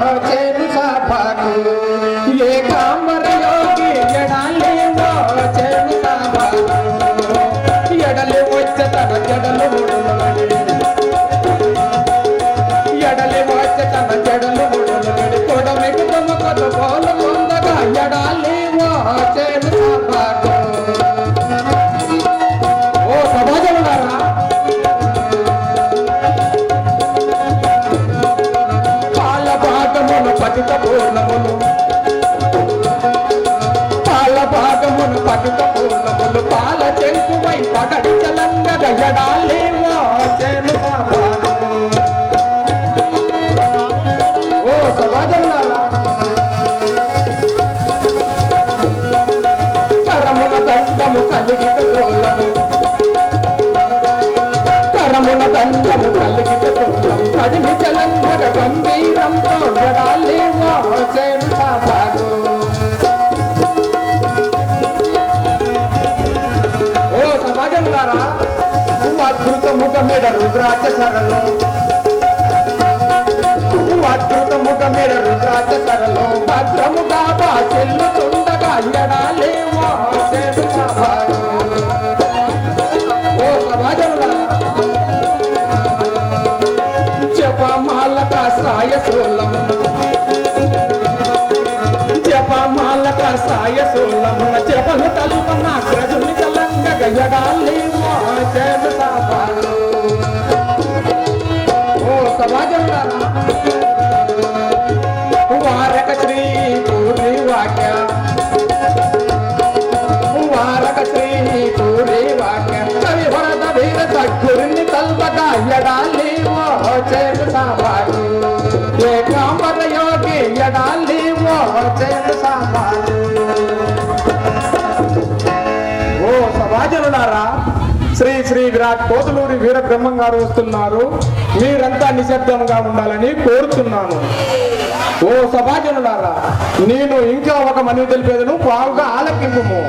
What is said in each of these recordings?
হজেন সাফা కరమున దండము కలిగిత తోలము కదిమి చలంగర గంభీరంతో జడాలి వాసేను కాపాడు ఓ సమాజములారా నువ్వు అద్భుతముఖ మీద రుద్రాక్ష సరలో అద్భుతముఖ మీద రుద్రాక్ష సరలో భద్రముగా చెల్లుతుండగా చుండగా ఎడాలేమో జపమాలక సాయ సోలము జపమాలక సాయ సోలమున జపలు తలుపన గ్రజుని చలంగ గయడాలి చేను సాపాడు ఓ సమాజంలో వారక శ్రీ పూరి వాక్య వారక శ్రీ పూరి వాక్య కవి వరద వీర సద్గురిని కల్పక ఎడాలి ఓ చేను ఓ చేను ఓ సమాజనులారా శ్రీ శ్రీ విరాట్ కోతులూరి వీర బ్రహ్మం గారు వస్తున్నారు. మీరంతా నిశ్శబ్దంగా ఉండాలని కోరుతున్నాను. ఓ సమాజనులారా నేను ఇంకా ఒక మనీ తెలిపేదను బాగా ఆలకింపుము.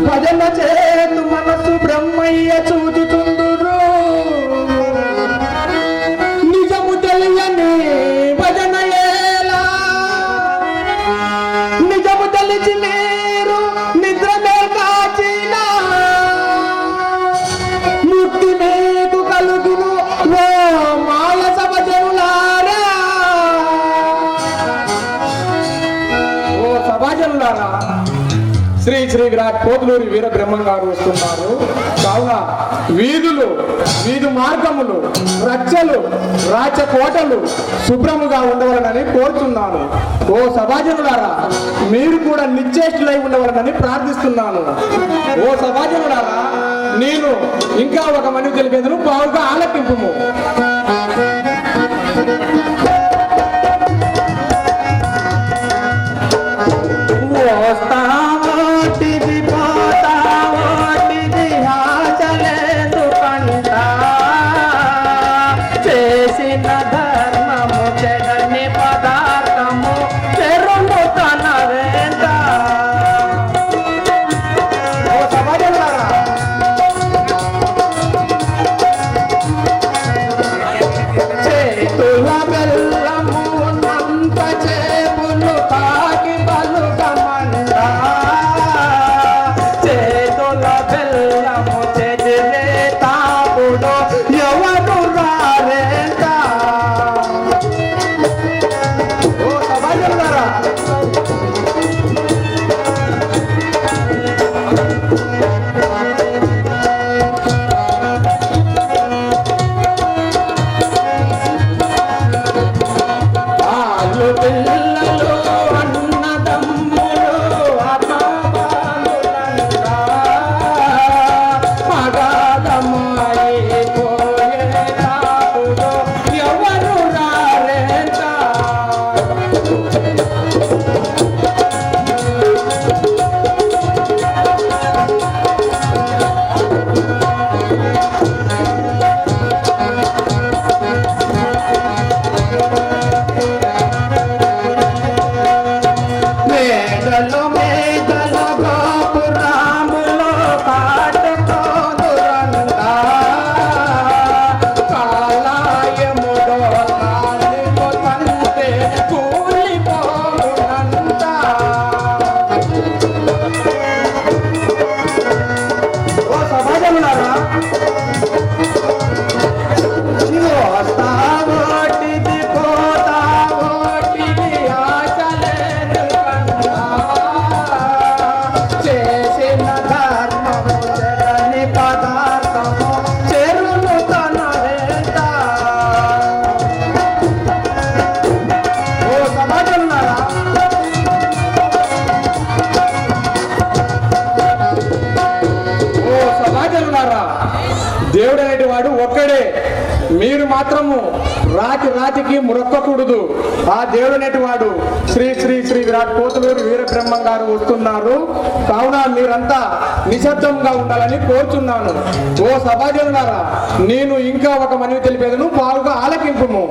భజన చేతు మనసు బ్రహ్మయ్య చూచుతుందురు నిజము తెలియని భజన ఏలా నిజము తెలిసి మీరు నిద్రమే కాచిన ముక్తి మీకు కలుగును ఓ మాయ సభ ఓ సభజనులారా శ్రీ శ్రీ కోతులూరి వీర బ్రహ్మం గారు వస్తున్నారు. కావున వీధులు వీధి మార్గములు రచ్చలు రాచకోటలు శుభ్రముగా ఉండవలనని కోరుతున్నాను. ఓ సభాజనులారా మీరు కూడా నిశ్చేష్టులై ఉండవలనని ప్రార్థిస్తున్నాను. ఓ సభాజనులారా నేను ఇంకా ఒక మనిషి తెలిపేందుకు బాగుగా ఆలకింపుము tu la perdón. మీరు మాత్రము రాతి రాతికి మురక్కకూడదు. ఆ దేవుడు వాడు శ్రీ శ్రీ శ్రీ విరాట్ కోతులూరు వీరబ్రహ్మ గారు వస్తున్నారు. కావున మీరంతా నిశ్శబ్దంగా ఉండాలని కోరుచున్నాను. ఓ సభాజనులారా నేను ఇంకా ఒక మనవి తెలిపేదను బాగుగా ఆలకింపుము.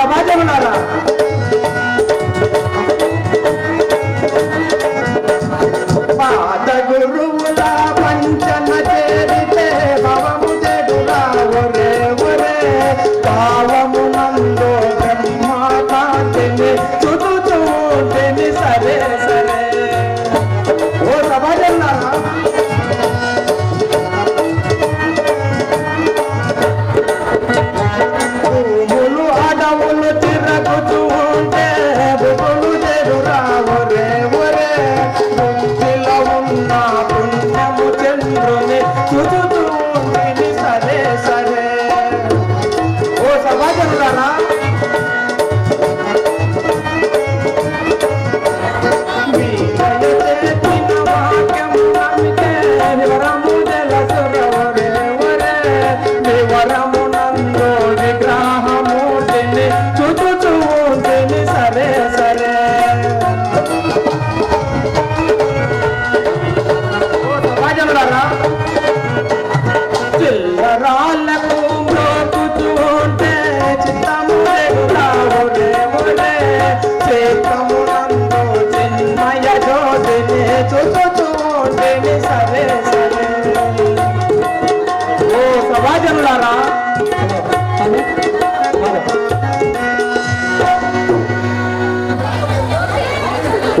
समाज होणारा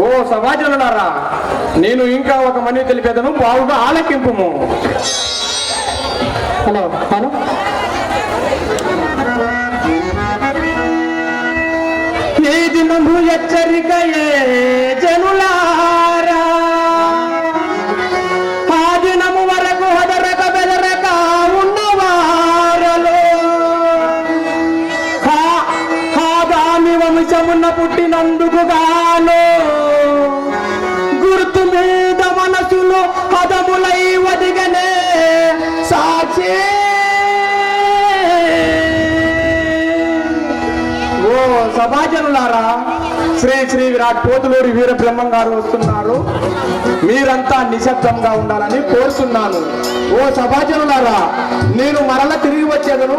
ఓ నేను ఇంకా ఒక మని తెలిపేదను బాగుగా ఆలకింపు హలో హలో. ఈ దినము ఎచ్చరికయే సభాజనులారా శ్రీ శ్రీ విరాట్ పోతులూరి వీర బ్రహ్మం గారు వస్తున్నారు. మీరంతా నిశ్శబ్దంగా ఉండాలని కోరుతున్నాను. ఓ సభాజనులారా నేను మరల తిరిగి వచ్చేదను.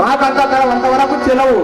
నాకంతా అంతవరకు తెలవు.